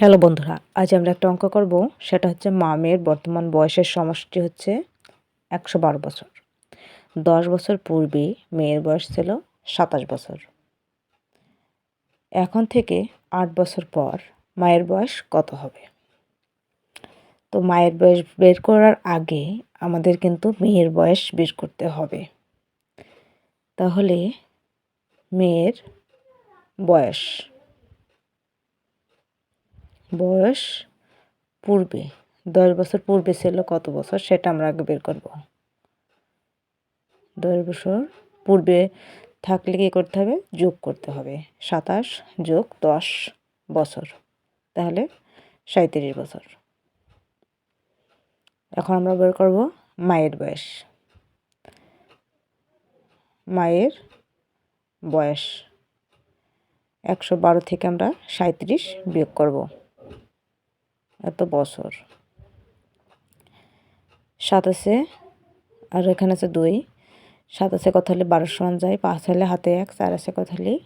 Hello বন্ধুরা, আজ আমরা একটা অঙ্ক করব। সেটা হচ্ছে মামের বর্তমান বয়সের সমষ্টি হচ্ছে একশো বারো বছর। দশ বছর পূর্বে মেয়ের বয়স ছিল সাতাশ বছর। এখন থেকে আট বছর পর মায়ের বয়স কত হবে? তো মায়ের বয়স বের করার আগে আমাদের কিন্তু মেয়ের বয়স বের করতে হবে। তাহলে মেয়ের বয়স বয়স পূর্বে, দশ বছর পূর্বে ছিল কত বছর সেটা আমরা আগে বের করব। দশ বছর পূর্বে থাকলে কী করতে হবে? যোগ করতে হবে। সাতাশ যোগ দশ বছর। তাহলে সাঁত্রিশ বছর। এখন আমরা বের করব মায়ের বয়স। মায়ের বয়স। একশো বারো থেকে আমরা সাঁত্রিশ বিয়োগ করব। এত বছর। সাত আছে, আর এখানে আছে দুই। সাত আছে কত হলে বারো সমান যায়, পাঁচ হলে হাতে এক, চার আছে কত হলে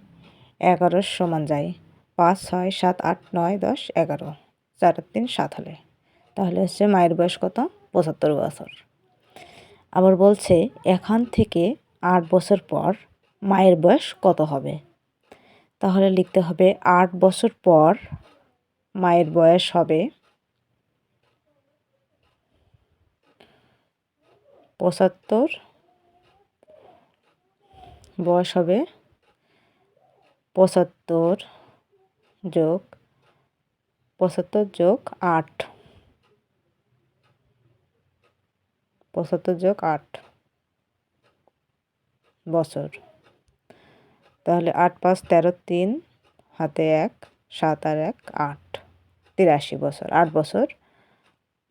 এগারো সমান যায়। পাঁচ, ছয়, সাত, আট, নয়, দশ, এগারো। চার, তিন, সাত হলে। তাহলে হচ্ছে মায়ের বয়স কত? পঁচাত্তর বছর। আবার বলছে, এখান থেকে আট বছর পর মায়ের বয়স কত হবে? তাহলে লিখতে হবে, আট বছর পর মায়ের বয়স হবে পঁচাত্তর। বয়স হবে পঁচাত্তর যোগ পঁচাত্তর যোগ আট। পঁচাত্তর যোগ আট বছর। তাহলে আট পাঁচ তেরো তিন, হাতে এক, সাত আর এক, আট। তিরাশি বছর, আট বছর,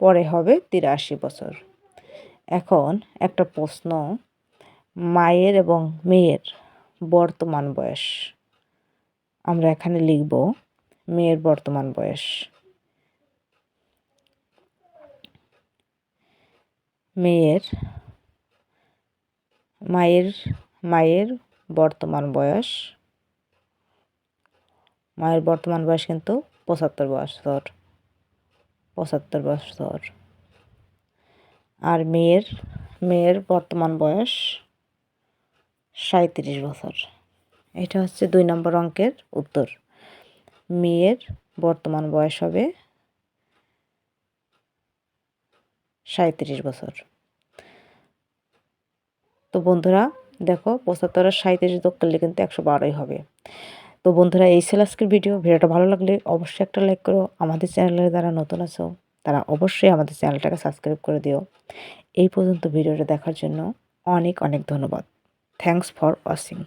পরে হবে তিরাশি বছর। এখন একটা প্রশ্ন, মায়ের এবং মেয়ের বর্তমান বয়স। আমরা এখানে লিখব, মেয়ের বর্তমান বয়স। মেয়ের, মায়ের মায়ের বর্তমান বয়স। মায়ের বর্তমান বয়স কিন্তু পঁচাত্তর বছর। পঁচাত্তর বছর। আর মেয়ের মেয়ের বর্তমান বয়স সাঁত্রিশ বছর। এটা হচ্ছে দুই নম্বর অঙ্কের উত্তর। মেয়ের বর্তমান বয়স হবে সাঁত্রিশ বছর। তো বন্ধুরা, দেখো পঁচাত্তর আর সাঁত্রিশ যোগ করলে কিন্তু একশো বারোই হবে। তো বন্ধুরা, এই ছিল আজকের ভিডিও। ভিডিওটা ভালো লাগলে অবশ্যই একটা লাইক করো। আমাদের চ্যানেলে যারা নতুন আছো তারা অবশ্যই আমাদের চ্যানেলটাকে সাবস্ক্রাইব করে দিও। এই পর্যন্ত ভিডিওটা দেখার জন্য অনেক অনেক ধন্যবাদ। Thanks for watching